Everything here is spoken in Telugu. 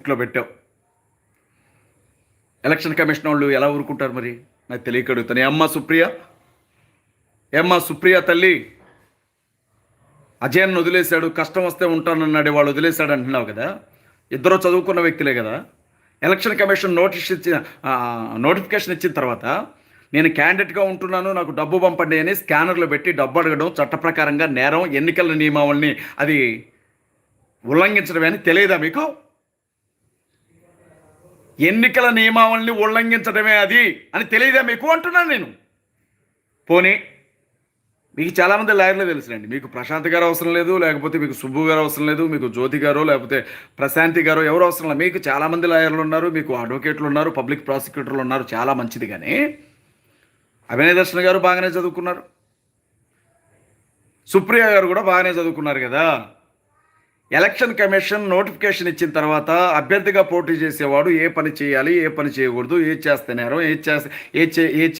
ఇంట్లో పెట్టావు ఎలక్షన్ కమిషన్ వాళ్ళు ఎలా ఊరుకుంటారు మరి? నాకు తెలియక అడుగుతాను అమ్మ సుప్రియ? ఏమ్మా సుప్రియ తల్లి? అజయన్ను వదిలేశాడు కష్టం వస్తే ఉంటానన్నాడు వాళ్ళు వదిలేశాడు అంటున్నావు కదా? ఇద్దరు చదువుకున్న వ్యక్తులే కదా? ఎలక్షన్ కమిషన్ నోటీస్ ఇచ్చిన నోటిఫికేషన్ ఇచ్చిన తర్వాత నేను క్యాండిడేట్గా ఉంటున్నాను నాకు డబ్బు పంపండి అని స్కానర్లో పెట్టి డబ్బు అడగడం చట్ట ప్రకారంగా నేరం ఎన్నికల నియమావళిని అది ఉల్లంఘించడమే అని తెలియదా మీకు? ఎన్నికల నియమావళిని ఉల్లంఘించడమే అది అని తెలియదా మీకు? అంటున్నాను నేను. పోనీ మీకు చాలామంది లాయర్లు తెలుసులేండి మీకు ప్రశాంత్ గారు అవసరం లేదు లేకపోతే మీకు సుబ్బు గారు అవసరం లేదు మీకు జ్యోతి గారు లేకపోతే ప్రశాంతి గారు ఎవరు అవసరం లేదు. మీకు చాలామంది లాయర్లు ఉన్నారు మీకు అడ్వకేట్లు ఉన్నారు పబ్లిక్ ప్రాసిక్యూటర్లు ఉన్నారు చాలా మంచిది కానీ అభినయ దర్శన్ గారు బాగానే చదువుకున్నారు. సుప్రియ గారు కూడా బాగానే చదువుకున్నారు కదా. ఎలక్షన్ కమిషన్ నోటిఫికేషన్ ఇచ్చిన తర్వాత అభ్యర్థిగా పోటీ చేసేవాడు ఏ పని చేయాలి ఏ పని చేయకూడదు ఏది చేస్తే నేరం చేస్తే ఏ చే ఏ